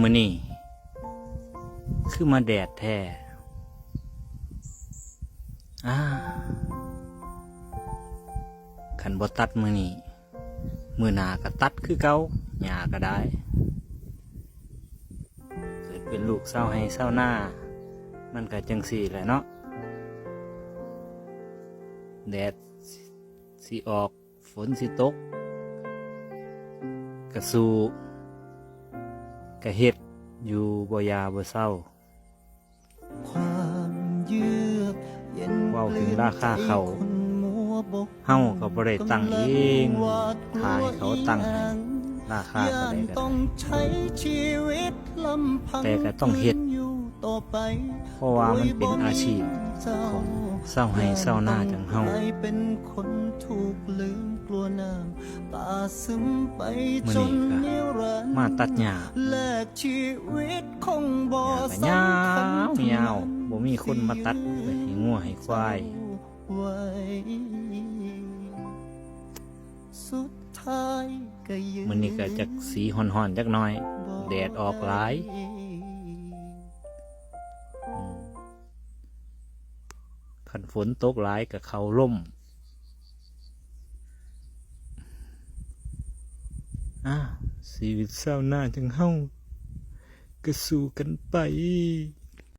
มือนี่คือมาแดดแท้อ่าขันบ่ตัดมือนี่มือหนาก็ตัดคือเกาหยาก็ได้ เกิดเป็นลูกเศร้าให้เศร้าหน้า มันก็จังสี่แหละเนาะแดดสิออกฝนสิตกกระสู กระเฮ็ดอยู่บ่ยาบ่เศร้าความเยือกเย็นเว้าถึงราคาเขาวเฮาก็บ่ได้ตั้งเองถ่ายเขาตั้งให้ราคาเท่าใดก็ต้องได้ใช้ชีวิตลำพังแต่ก็ต้องเฮ็ดอยู่ต่อไป เพราะว่ามันเป็นอาชีพของเศร้าให้เศร้าหน้าจังเฮาใครเป็นคนถูกลืมกลัวน้ำตาซึมไปมื้อจนี้นก็นิรันดร์มาตัดหญ้าแลกชีวิตคงบ่หญ้าก็ยาสำคัญวเท่ยาวบ่มีคนมาตัดไว้ให้งัวให้ควายไว้สุดท้ายก็ยืมื้อนี้ก็จักสีห่อนๆจักหน่อย แดดออกหลาย คันฝนตกหลายกับเขาล่มอ่าชีวิตเศร้าหน้าจังเฮาก็สู้กันไป